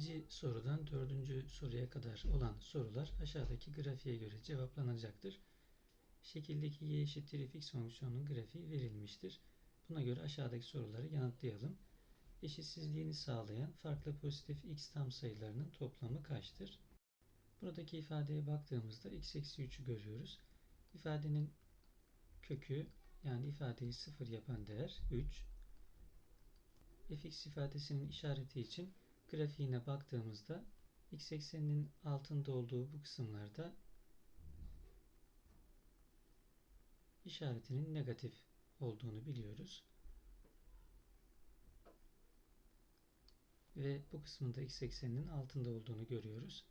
Birinci sorudan dördüncü soruya kadar olan sorular aşağıdaki grafiğe göre cevaplanacaktır. Şekildeki y eşittir fx fonksiyonunun grafiği verilmiştir. Buna göre aşağıdaki soruları yanıtlayalım. Eşitsizliğini sağlayan farklı pozitif x tam sayılarının toplamı kaçtır? Buradaki ifadeye baktığımızda x eksi 3'ü görüyoruz. İfadenin kökü yani ifadeyi sıfır yapan değer 3. fx ifadesinin işareti için grafiğine baktığımızda x ekseninin altında olduğu bu kısımlarda işaretinin negatif olduğunu biliyoruz. Ve bu kısmında x ekseninin altında olduğunu görüyoruz.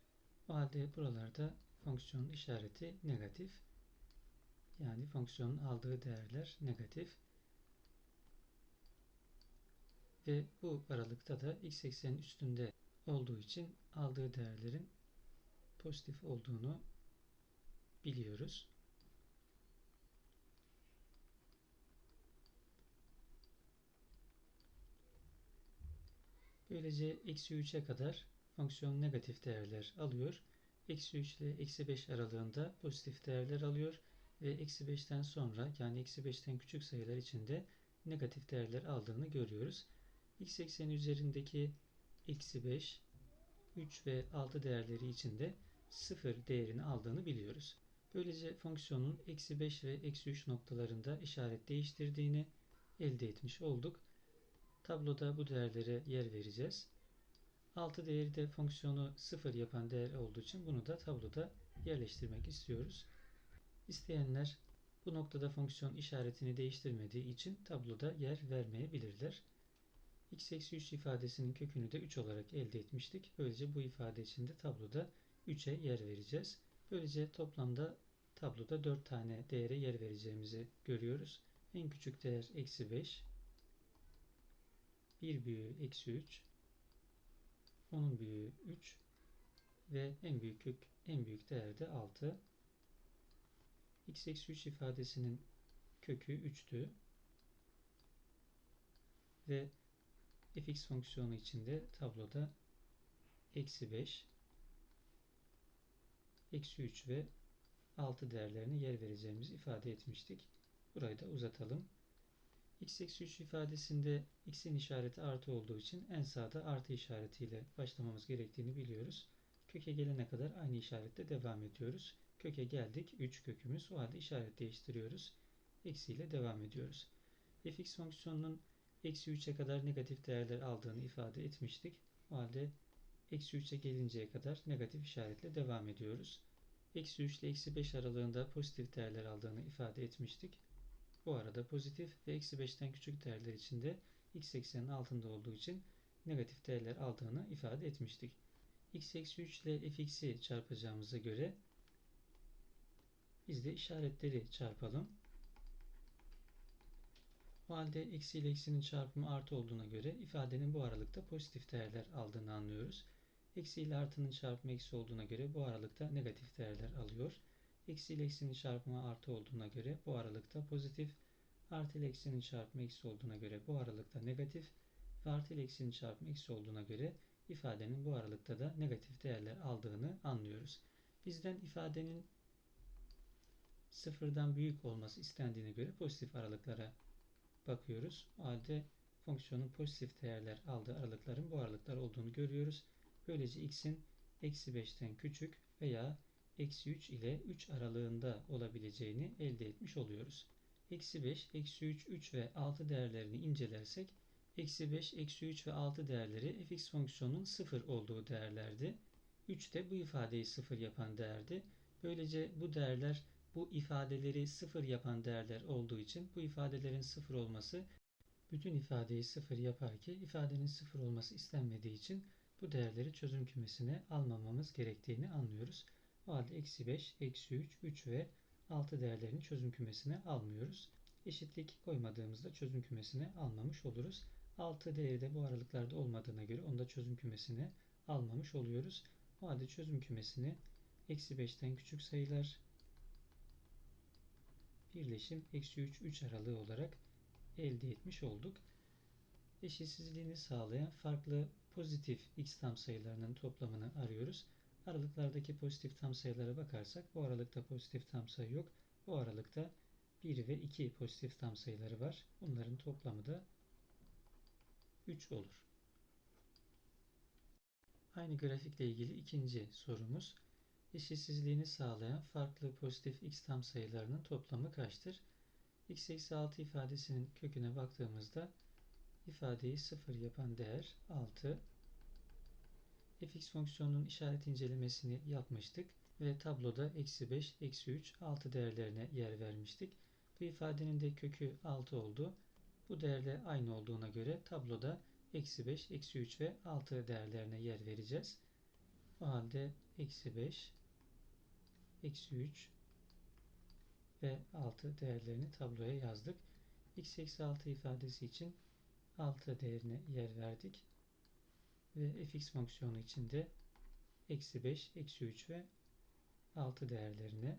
O halde buralarda fonksiyonun işareti negatif. Yani fonksiyonun aldığı değerler negatif. Ve bu aralıkta da x eksenin üstünde olduğu için aldığı değerlerin pozitif olduğunu biliyoruz. Böylece eksi 3'e kadar fonksiyon negatif değerler alıyor. Eksi 3 ile eksi 5 aralığında pozitif değerler alıyor. Ve eksi 5'ten sonra yani eksi 5'ten küçük sayılar içinde negatif değerler aldığını görüyoruz. X ekseni üzerindeki eksi 5, 3 ve 6 değerleri içinde 0 değerini aldığını biliyoruz. Böylece fonksiyonun eksi 5 ve eksi 3 noktalarında işaret değiştirdiğini elde etmiş olduk. Tabloda bu değerlere yer vereceğiz. 6 değeri de fonksiyonu 0 yapan değer olduğu için bunu da tabloda yerleştirmek istiyoruz. İsteyenler bu noktada fonksiyon işaretini değiştirmediği için tabloda yer vermeyebilirler. X eksi 3 ifadesinin kökünü de 3 olarak elde etmiştik. Böylece bu ifade için de tabloda 3'e yer vereceğiz. Böylece toplamda tabloda 4 tane değere yer vereceğimizi görüyoruz. En küçük değer eksi 5, bir büyüğü eksi 3, onun büyüğü 3 ve en büyük kök en büyük değer de 6. x eksi 3 ifadesinin kökü 3'tü. Ve fx fonksiyonu içinde tabloda eksi 5, eksi 3 ve 6 değerlerine yer vereceğimizi ifade etmiştik. Burayı da uzatalım. x eksi 3 ifadesinde x'in işareti artı olduğu için en sağda artı işaretiyle başlamamız gerektiğini biliyoruz. Köke gelene kadar aynı işaretle devam ediyoruz. Köke geldik 3 kökümüz. O halde işaret değiştiriyoruz. Eksiyle devam ediyoruz. fx fonksiyonunun eksi 3'e kadar negatif değerler aldığını ifade etmiştik. O halde eksi 3'e gelinceye kadar negatif işaretle devam ediyoruz. Eksi 3 ile eksi 5 aralığında pozitif değerler aldığını ifade etmiştik. Bu arada pozitif ve eksi 5'ten küçük değerler içinde x eksenin altında olduğu için negatif değerler aldığını ifade etmiştik. x eksi 3 ile fx'i çarpacağımıza göre biz de işaretleri çarpalım. O halde eksi ile eksinin çarpımı artı olduğuna göre ifadenin bu aralıkta pozitif değerler aldığını anlıyoruz. Eksi ile artının çarpımı eksi olduğuna göre bu aralıkta negatif değerler alıyor. Eksi ile eksinin çarpımı artı olduğuna göre bu aralıkta pozitif, artı ile eksinin çarpımı eksi olduğuna göre bu aralıkta negatif ve artı ile eksinin çarpımı eksi olduğuna göre ifadenin bu aralıkta da negatif değerler aldığını anlıyoruz. Bizden ifadenin sıfırdan büyük olması istendiğine göre pozitif aralıklara bakıyoruz. O halde fonksiyonun pozitif değerler aldığı aralıkların bu aralıklar olduğunu görüyoruz. Böylece x'in eksi 5'ten küçük veya eksi 3 ile 3 aralığında olabileceğini elde etmiş oluyoruz. Eksi 5, eksi 3, 3 ve 6 değerlerini incelersek eksi 5, eksi 3 ve 6 değerleri fx fonksiyonunun 0 olduğu değerlerdi. 3 de bu ifadeyi 0 yapan değerdi. Böylece bu değerler bu ifadeleri 0 yapan değerler olduğu için bu ifadelerin 0 olması bütün ifadeyi 0 yapar ki ifadenin 0 olması istenmediği için bu değerleri çözüm kümesine almamamız gerektiğini anlıyoruz. O halde eksi 5, eksi 3, 3 ve 6 değerlerini çözüm kümesine almıyoruz. Eşitlik koymadığımızda çözüm kümesine almamış oluruz. 6 değeri de bu aralıklarda olmadığına göre onu da çözüm kümesine almamış oluyoruz. O halde çözüm kümesini eksi 5'ten küçük sayılar birleşim eksi 3, 3 aralığı olarak elde etmiş olduk. Eşitsizliğini sağlayan farklı pozitif x tam sayılarının toplamını arıyoruz. Aralıklardaki pozitif tam sayılara bakarsak bu aralıkta pozitif tam sayı yok. Bu aralıkta 1 ve 2 pozitif tam sayıları var. Bunların toplamı da 3 olur. Aynı grafikle ilgili ikinci sorumuz. Eşitsizliğini sağlayan farklı pozitif x tam sayılarının toplamı kaçtır? x eksi 6 ifadesinin köküne baktığımızda ifadeyi 0 yapan değer 6. fx fonksiyonunun işaret incelemesini yapmıştık ve tabloda eksi 5, eksi 3, 6 değerlerine yer vermiştik. Bu ifadenin de kökü 6 oldu. Bu değerle aynı olduğuna göre tabloda eksi 5, eksi 3 ve 6 değerlerine yer vereceğiz. O halde eksi 5, eksi 3 ve 6 değerlerini tabloya yazdık. x eksi 6 ifadesi için 6 değerine yer verdik. Ve fx fonksiyonu için de eksi 5, eksi 3 ve 6 değerlerine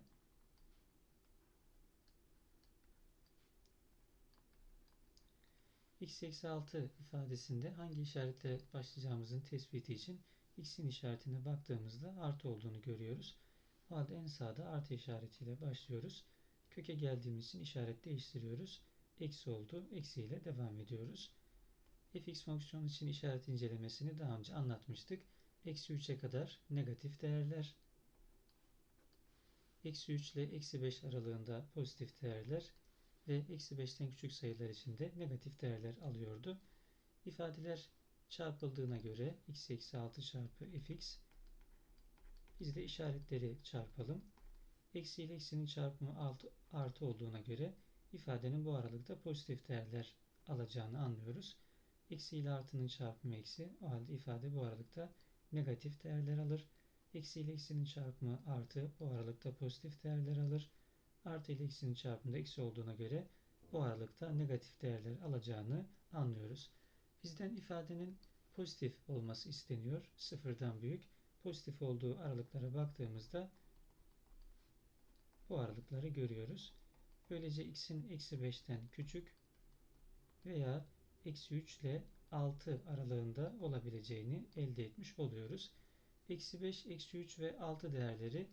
x eksi 6 ifadesinde hangi işaretle başlayacağımızın tespiti için x'in işaretine baktığımızda artı olduğunu görüyoruz. O halde en sağda artı işaretiyle başlıyoruz. Köke geldiğimiz için işaret değiştiriyoruz. Eksi oldu. Eksi ile devam ediyoruz. fx fonksiyonu için işaret incelemesini daha önce anlatmıştık. Eksi 3'e kadar negatif değerler. Eksi 3 ile eksi 5 aralığında pozitif değerler ve eksi 5'ten küçük sayılar için de negatif değerler alıyordu. İfadeler çarpıldığına göre x eksi 6 çarpı fx biz de işaretleri çarpalım. Eksi ile eksinin çarpımı artı olduğuna göre ifadenin bu aralıkta pozitif değerler alacağını anlıyoruz. Eksi ile artının çarpımı eksi. O halde ifade bu aralıkta negatif değerler alır. Eksi ile eksinin çarpımı artı bu aralıkta pozitif değerler alır. Artı ile eksinin çarpımında eksi olduğuna göre bu aralıkta negatif değerler alacağını anlıyoruz. Bizden ifadenin pozitif olması isteniyor. Sıfırdan büyük. Pozitif olduğu aralıklara baktığımızda bu aralıkları görüyoruz. Böylece x'in eksi 5'ten küçük veya eksi 3 ile 6 aralığında olabileceğini elde etmiş oluyoruz. Eksi 5, eksi 3 ve 6 değerleri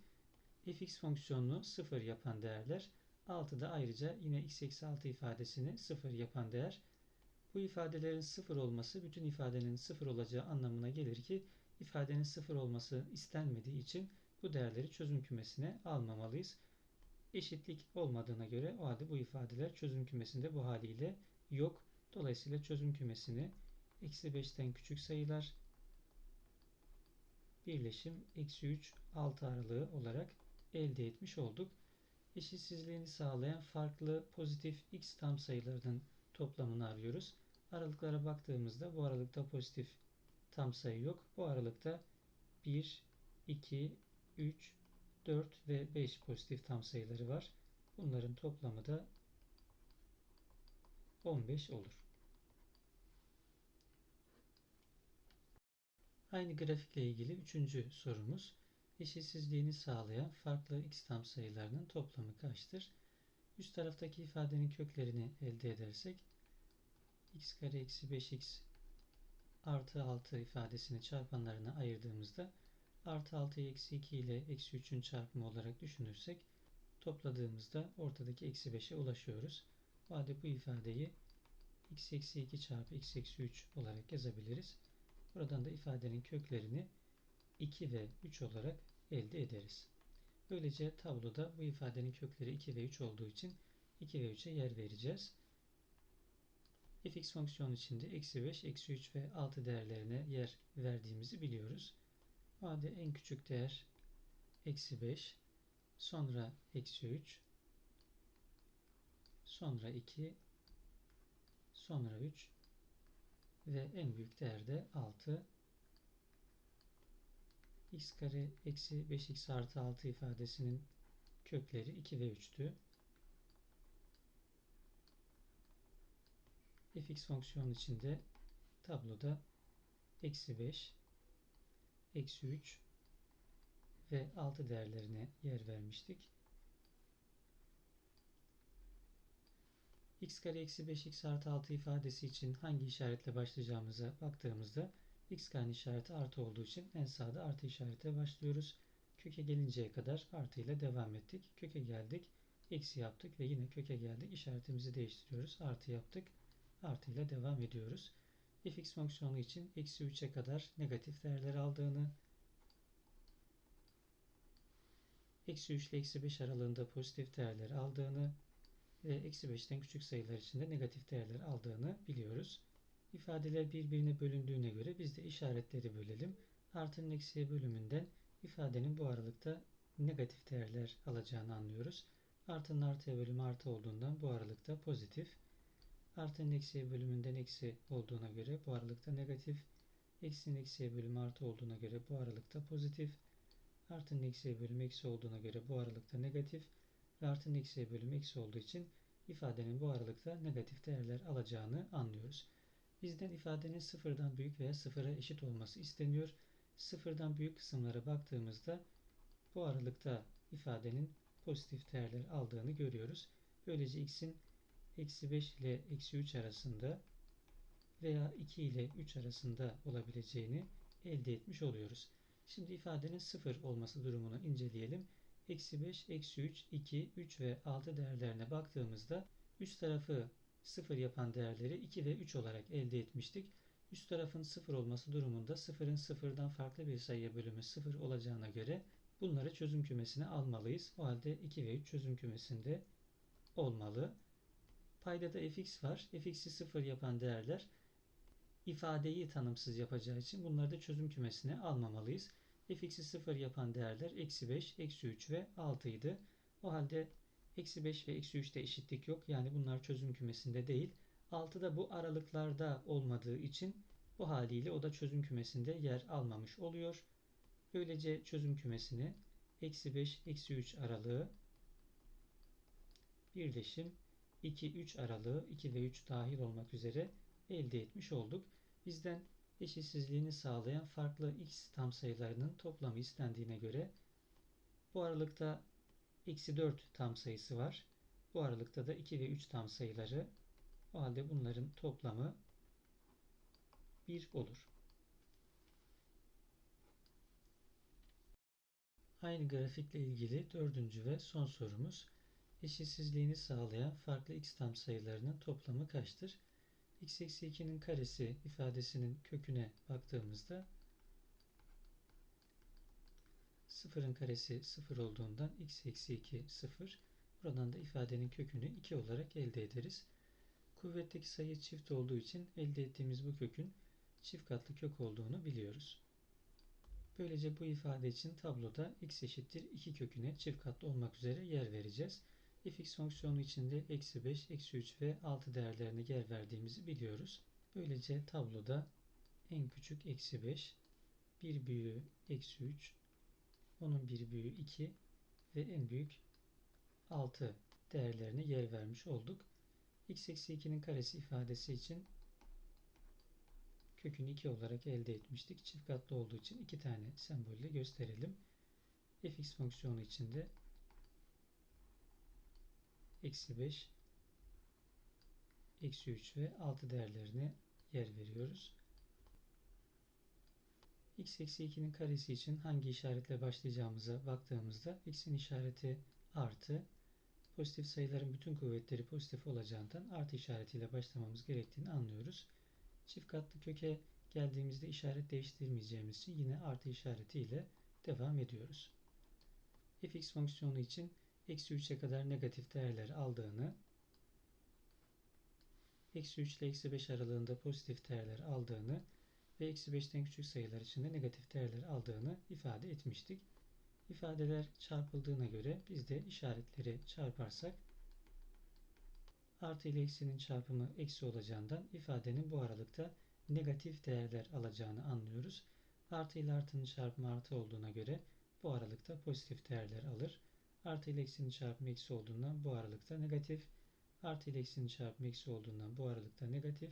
fx fonksiyonunu 0 yapan değerler. 6 da ayrıca yine x eksi 6 ifadesini 0 yapan değer. Bu ifadelerin 0 olması bütün ifadenin 0 olacağı anlamına gelir ki ifadenin 0 olması istenmediği için bu değerleri çözüm kümesine almamalıyız. Eşitlik olmadığına göre o halde bu ifadeler çözüm kümesinde bu haliyle yok. Dolayısıyla çözüm kümesini eksi 5'ten küçük sayılar birleşim eksi 3 6 aralığı olarak elde etmiş olduk. Eşitsizliğini sağlayan farklı pozitif x tam sayılarının toplamını arıyoruz. Aralıklara baktığımızda bu aralıkta pozitif tam sayı yok. Bu aralıkta 1, 2, 3, 4 ve 5 pozitif tam sayıları var. Bunların toplamı da 15 olur. Aynı grafikle ilgili üçüncü sorumuz. Eşitsizliğini sağlayan farklı x tam sayılarının toplamı kaçtır? Üst taraftaki ifadenin köklerini elde edersek x kare eksi 5x artı 6 ifadesini çarpanlarına ayırdığımızda artı 6'yı eksi 2 ile eksi 3'ün çarpımı olarak düşünürsek topladığımızda ortadaki eksi 5'e ulaşıyoruz. O halde bu ifadeyi x eksi 2 çarpı x eksi 3 olarak yazabiliriz. Buradan da ifadenin köklerini 2 ve 3 olarak elde ederiz. Böylece tabloda bu ifadenin kökleri 2 ve 3 olduğu için 2 ve 3'e yer vereceğiz. Fx fonksiyonu içinde eksi 5, eksi 3 ve 6 değerlerine yer verdiğimizi biliyoruz. O halde en küçük değer eksi 5, sonra eksi 3, sonra 2, sonra 3 ve en büyük değer de 6 x kare eksi 5x artı 6 ifadesinin kökleri 2 ve 3'tü. Fx fonksiyonu içinde tabloda eksi 5, eksi 3 ve 6 değerlerine yer vermiştik. x kare eksi 5x artı 6 ifadesi için hangi işaretle başlayacağımıza baktığımızda x kare işareti artı olduğu için en sağda artı işarete başlıyoruz. Köke gelinceye kadar artı ile devam ettik. Köke geldik. Eksi yaptık ve yine köke geldik. İşaretimizi değiştiriyoruz. Artı yaptık. Artı ile devam ediyoruz. fx fonksiyonu için eksi 3'e kadar negatif değerler aldığını, eksi 3 ile eksi 5 aralığında pozitif değerler aldığını ve eksi 5'ten küçük sayılar için de negatif değerler aldığını biliyoruz. İfadeler birbirine bölündüğüne göre biz de işaretleri bölelim. Artının eksiye bölümünden ifadenin bu aralıkta negatif değerler alacağını anlıyoruz. Artının artıya bölümü artı olduğundan bu aralıkta pozitif. Artının eksiye bölümünden eksi olduğuna göre bu aralıkta negatif. Eksinin eksiye bölümü artı olduğuna göre bu aralıkta pozitif. Artının eksiye bölümü eksi olduğuna göre bu aralıkta negatif. Ve artının eksiye bölümü eksi olduğu için ifadenin bu aralıkta negatif değerler alacağını anlıyoruz. Bizden ifadenin sıfırdan büyük veya sıfıra eşit olması isteniyor. Sıfırdan büyük kısımlara baktığımızda bu aralıkta ifadenin pozitif değerler aldığını görüyoruz. Böylece x'in eksi 5 ile eksi 3 arasında veya 2 ile 3 arasında olabileceğini elde etmiş oluyoruz. Şimdi ifadenin 0 olması durumunu inceleyelim. Eksi 5, eksi 3, 2, 3 ve 6 değerlerine baktığımızda üst tarafı 0 yapan değerleri 2 ve 3 olarak elde etmiştik. Üst tarafın 0 olması durumunda 0'ın 0'dan farklı bir sayıya bölümü 0 olacağına göre bunları çözüm kümesine almalıyız. O halde 2 ve 3 çözüm kümesinde olmalı. Payda da fx var. fx'i 0 yapan değerler ifadeyi tanımsız yapacağı için bunları da çözüm kümesine almamalıyız. fx'i 0 yapan değerler eksi 5, eksi 3 ve 6 idi. O halde eksi 5 ve eksi 3'te eşitlik yok. Yani bunlar çözüm kümesinde değil. 6 da bu aralıklarda olmadığı için bu haliyle o da çözüm kümesinde yer almamış oluyor. Böylece çözüm kümesini eksi 5, eksi 3 aralığı birleşim 2-3 aralığı 2 ve 3 dahil olmak üzere elde etmiş olduk. Bizden eşitsizliğini sağlayan farklı x tam sayılarının toplamı istendiğine göre bu aralıkta eksi 4 tam sayısı var. Bu aralıkta da 2 ve 3 tam sayıları. O halde bunların toplamı 1 olur. Aynı grafikle ilgili dördüncü ve son sorumuz. Eşitsizliğini sağlayan farklı x tam sayılarının toplamı kaçtır? x eksi 2'nin karesi ifadesinin köküne baktığımızda sıfırın karesi 0 olduğundan x eksi 2 0. Buradan da ifadenin kökünü 2 olarak elde ederiz. Kuvvetteki sayı çift olduğu için elde ettiğimiz bu kökün çift katlı kök olduğunu biliyoruz. Böylece bu ifade için tabloda x eşittir 2 köküne çift katlı olmak üzere yer vereceğiz fx fonksiyonu içinde eksi 5, eksi 3 ve 6 değerlerine yer verdiğimizi biliyoruz. Böylece tabloda en küçük eksi 5, bir büyüğü eksi 3, onun bir büyüğü 2 ve en büyük 6 değerlerine yer vermiş olduk. x eksi 2'nin karesi ifadesi için kökünü 2 olarak elde etmiştik. Çift katlı olduğu için iki tane sembolle gösterelim. fx fonksiyonu içinde eksi 5, eksi 3 ve 6 değerlerine yer veriyoruz. x eksi 2'nin karesi için hangi işaretle başlayacağımıza baktığımızda x'in işareti artı, pozitif sayıların bütün kuvvetleri pozitif olacağından artı işaretiyle başlamamız gerektiğini anlıyoruz. Çift katlı köke geldiğimizde işaret değiştirmeyeceğimiz için yine artı işaretiyle devam ediyoruz. fx fonksiyonu için eksi 3'e kadar negatif değerler aldığını, eksi 3 ile eksi 5 aralığında pozitif değerler aldığını ve eksi 5'ten küçük sayılar için de negatif değerler aldığını ifade etmiştik. İfadeler çarpıldığına göre biz de işaretleri çarparsak artı ile eksinin çarpımı eksi olacağından ifadenin bu aralıkta negatif değerler alacağını anlıyoruz. Artı ile artının çarpımı artı olduğuna göre bu aralıkta pozitif değerler alır. Artı ile eksinin çarpımı eksi olduğundan bu aralıkta negatif. Artı ile eksinin çarpımı eksi olduğundan bu aralıkta negatif.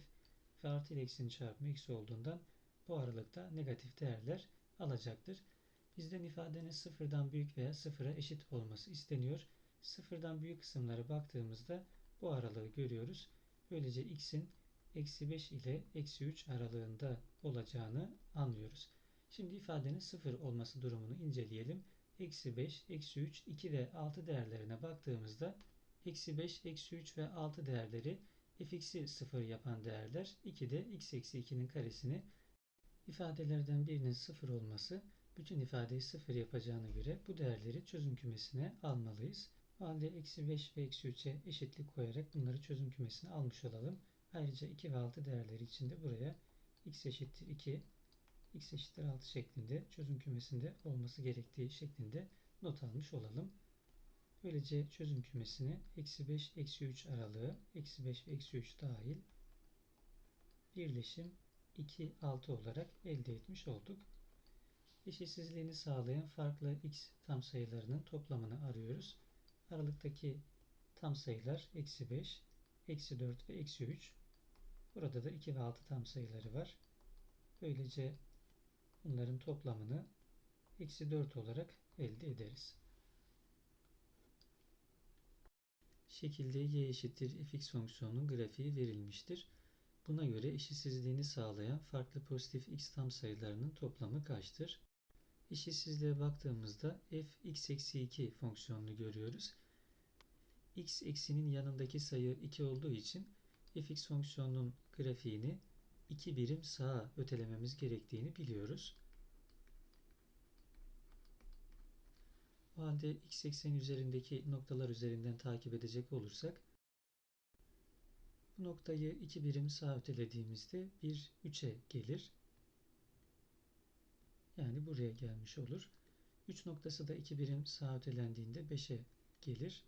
Ve artı ile eksinin çarpımı eksi olduğundan bu aralıkta negatif değerler alacaktır. Bizden ifadenin sıfırdan büyük veya sıfıra eşit olması isteniyor. Sıfırdan büyük kısımlara baktığımızda bu aralığı görüyoruz. Böylece x'in eksi 5 ile eksi 3 aralığında olacağını anlıyoruz. Şimdi ifadenin 0 olması durumunu inceleyelim. Eksi 5, eksi 3, 2 ve 6 değerlerine baktığımızda eksi 5, eksi 3 ve 6 değerleri fx'i 0 yapan değerler. 2 de x eksi 2'nin karesini ifadelerden birinin 0 olması bütün ifadeyi 0 yapacağına göre bu değerleri çözüm kümesine almalıyız. O halde eksi 5 ve eksi 3'e eşitlik koyarak bunları çözüm kümesine almış olalım. Ayrıca 2 ve 6 değerleri için de buraya x eşittir 2, x eşittir 6 şeklinde çözüm kümesinde olması gerektiği şeklinde not almış olalım. Böylece çözüm kümesini eksi 5, eksi 3 aralığı, eksi 5 ve eksi 3 dahil birleşim 2, 6 olarak elde etmiş olduk. Eşitsizliğini sağlayan farklı x tam sayılarının toplamını arıyoruz. Aralıktaki tam sayılar eksi 5, eksi 4 ve eksi 3. Burada da 2 ve 6 tam sayıları var. Böylece bunların toplamını eksi 4 olarak elde ederiz. Şekilde y eşittir fx fonksiyonunun grafiği verilmiştir. Buna göre eşitsizliğini sağlayan farklı pozitif x tam sayılarının toplamı kaçtır? Eşitsizliğe baktığımızda f x eksi 2 fonksiyonunu görüyoruz. x eksinin yanındaki sayı 2 olduğu için fx fonksiyonunun grafiğini 2 birim sağa ötelememiz gerektiğini biliyoruz. O halde x ekseni üzerindeki noktalar üzerinden takip edecek olursak bu noktayı 2 birim sağa ötelediğimizde 1 3'e gelir. Yani buraya gelmiş olur. 3 noktası da 2 birim sağa ötelendiğinde 5'e gelir.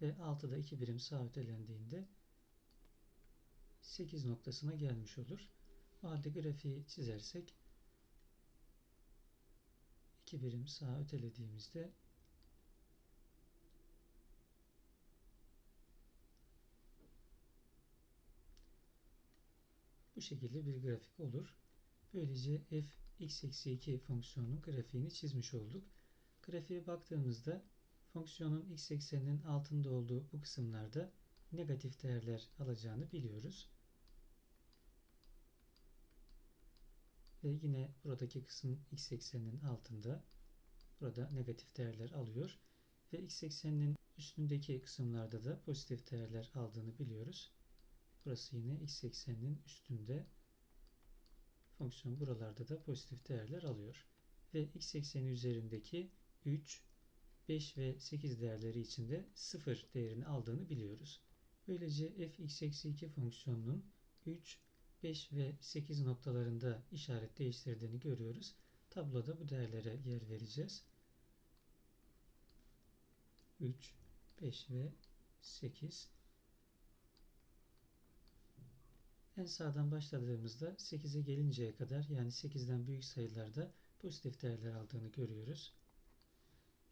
Ve 6 da 2 birim sağa ötelendiğinde 8 noktasına gelmiş olur. O halde grafiği çizersek 2 birim sağa ötelediğimizde bu şekilde bir grafik olur. Böylece f x eksi 2 fonksiyonunun grafiğini çizmiş olduk. Grafiğe baktığımızda fonksiyonun x ekseninin altında olduğu bu kısımlarda negatif değerler alacağını biliyoruz. Ve yine buradaki kısım x ekseninin altında burada negatif değerler alıyor. Ve x ekseninin üstündeki kısımlarda da pozitif değerler aldığını biliyoruz. Burası yine x ekseninin üstünde fonksiyon buralarda da pozitif değerler alıyor. Ve x ekseni üzerindeki 3, 5 ve 8 değerleri için de 0 değerini aldığını biliyoruz. Böylece f x eksi 2 fonksiyonunun 3, 5 ve 8 noktalarında işaret değiştirdiğini görüyoruz. Tabloda bu değerlere yer vereceğiz. 3, 5 ve 8 En sağdan başladığımızda 8'e gelinceye kadar yani 8'den büyük sayılarda pozitif değerler aldığını görüyoruz.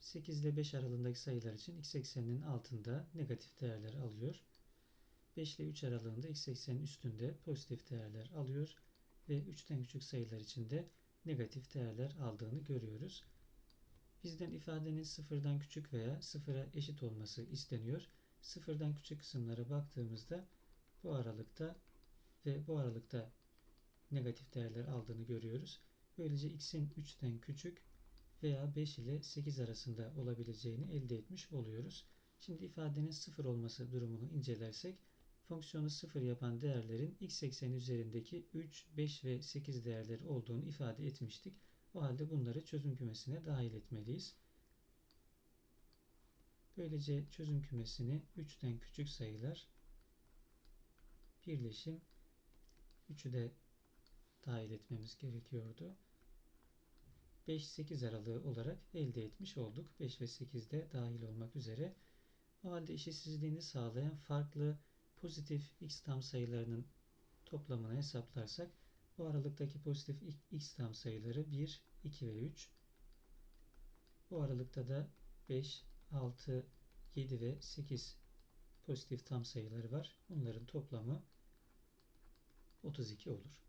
8 ile 5 aralığındaki sayılar için x ekseninin altında negatif değerler alıyor. 5 ile 3 aralığında x eksenin üstünde pozitif değerler alıyor ve 3'ten küçük sayılar için de negatif değerler aldığını görüyoruz. Bizden ifadenin sıfırdan küçük veya sıfıra eşit olması isteniyor. Sıfırdan küçük kısımlara baktığımızda bu aralıkta ve bu aralıkta negatif değerler aldığını görüyoruz. Böylece x'in 3'ten küçük veya 5 ile 8 arasında olabileceğini elde etmiş oluyoruz. Şimdi ifadenin 0 olması durumunu incelersek fonksiyonu 0 yapan değerlerin x ekseni üzerindeki 3, 5 ve 8 değerleri olduğunu ifade etmiştik. O halde bunları çözüm kümesine dahil etmeliyiz. Böylece çözüm kümesini 3'ten küçük sayılar birleşim 3'ü de dahil etmemiz gerekiyordu. 5-8 aralığı olarak elde etmiş olduk. 5 ve 8 de dahil olmak üzere. O halde eşitsizliğini sağlayan farklı pozitif x tam sayılarının toplamını hesaplarsak bu aralıktaki pozitif x tam sayıları 1, 2 ve 3. Bu aralıkta da 5, 6, 7 ve 8 pozitif tam sayıları var. Bunların toplamı 32 olur.